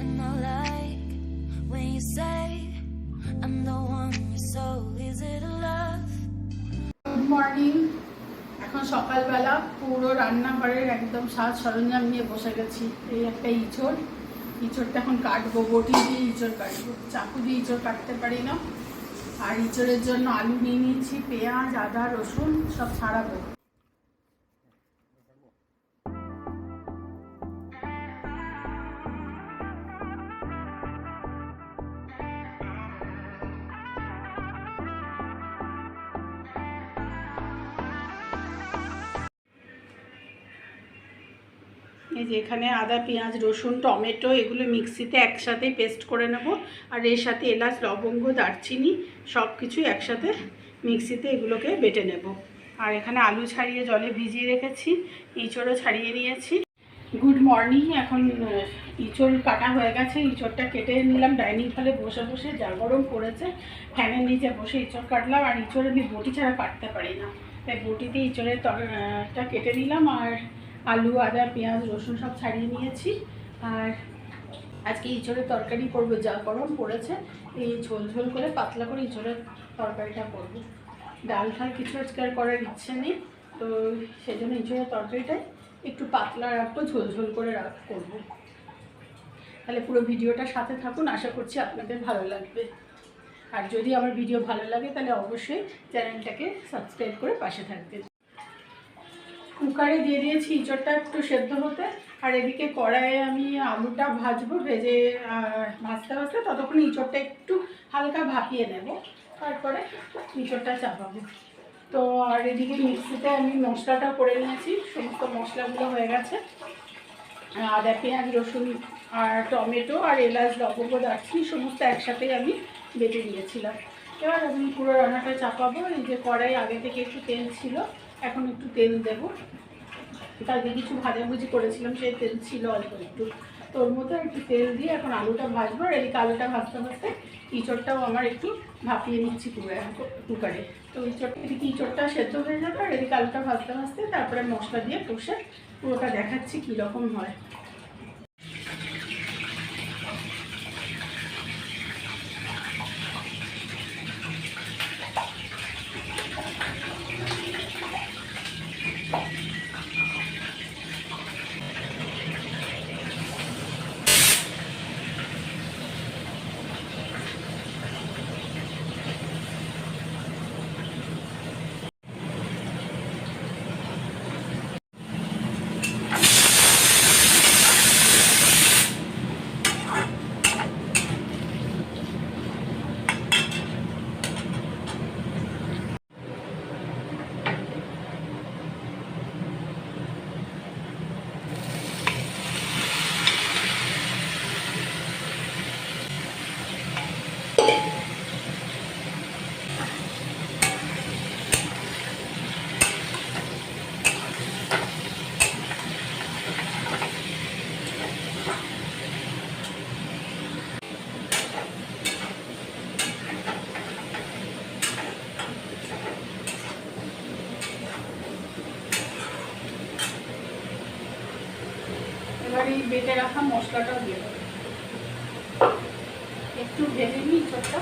And I like when you say I'm the one you so easy to love. Good morning এখন সকালবেলা পুরো রান্নাঘরের একদম সাজ সরঞ্জাম নিয়ে বসে গেছি। এই একটা ইঁচড়। ইঁচড়টা এখন কাটবো, বটি দিয়ে ইঁচড় কাটবো। চাকু দিয়ে ইঁচড় কাটতে পারি না। আর ইঁচড়ের জন্য আলু নিয়ে নিয়েছি, পেঁয়াজ, আদা, রসুন, সব ছাড়াবো। এই যে এখানে আদা, পেঁয়াজ, রসুন, টমেটো এগুলো মিক্সিতে একসাথে পেস্ট করে নেব। আর এর সাথে এলাচ, লবঙ্গ, দারচিনি সব কিছু একসাথে মিক্সিতে এগুলোকে বেটে নেব। আর এখানে আলু ছাড়িয়ে জলে ভিজিয়ে রেখেছি, ইঁচড়ও ছাড়িয়ে নিয়েছি। গুড মর্নিং, এখন ইঁচড় কাটা হয়ে গেছে, ইঁচড়টা কেটে নিলাম। ডাইনিং হলে বসে বসে যা গরম পড়েছে, ফ্যানের নিচে বসে ইঁচড় কাটলাম। আর ইঁচড় আমি বটি ছাড়া কাটতে পারি না। তাই বটিতে ইঁচড়ের তরটা কেটে নিলাম। আর আলু, আদা, পেঁয়াজ, রসুন সব ছাড়িয়ে নিয়েছি। আর আজকে ইঁচড়ের তরকারি করব, যা গরম পড়েছে, এই ঝোল ঝোল করে পাতলা করে ইঁচড়ের তরকারিটা করব। ডাল ঠাল কিছু আজকে আর করার ইচ্ছে নেই, তো সেই জন্য ইঁচড়ের তরকারিটাই একটু পাতলা রাখব, ঝোল ঝোল করে রাখ করব। তাহলে পুরো ভিডিওটা সাথে থাকুন, আশা করছি আপনাদের ভালো লাগবে। আর যদি আমার ভিডিও ভালো লাগে, তাহলে অবশ্যই চ্যানেলটাকে সাবস্ক্রাইব করে পাশে থাকবেন। কুকারে দিয়ে দিয়েছি ইঁচড়টা একটু সেদ্ধ হতে, আর এদিকে কড়াইয়ে আমি আলুটা ভাজবো, ভেজে ভাজতে ভাজতে ততক্ষণ ইঁচড়টা একটু হালকা ভাপিয়ে নেব, তারপরে ইঁচড়টা চাপাবো। তো আর এদিকে মিক্সিতে আমি মশলাটা করে নিয়েছি, সমস্ত মশলাগুলো হয়ে গেছে। আদা, পেঁয়াজ, রসুন আর টমেটো আর এলাচ, লবঙ্গ, দারচিনি সমস্ত একসাথেই আমি বেটে নিয়েছিলাম। এবার আমি পুরো রান্নাটা চাপাবো, এই যে কড়াই আগে থেকে একটু তেল ছিল এখন একটু তেল দেব। কালকে কিছু ভাজাভুজি করেছিলাম, সেই তেল ছিল অল্প একটু। তো ওর মধ্যে একটু তেল দিয়ে এখন আলুটা ভাজবো, আর এই আলুটা ভাজতে ভাজতে ইঁচড়টাও আমার একটু ভাপিয়ে নিচ্ছি কুকারে। তো ইঁচড় এদিকে ইঁচড়টা সেদ্ধ হয়ে যাবে, আর এদিকে আলুটা ভাজতে ভাজতে তারপরে মশলা দিয়ে কষে পুরোটা দেখাচ্ছি কীরকম হয়। বেটে রাখা মশলাটাও দিয়ে দেবো। একটু ভেজে নিই চোখটা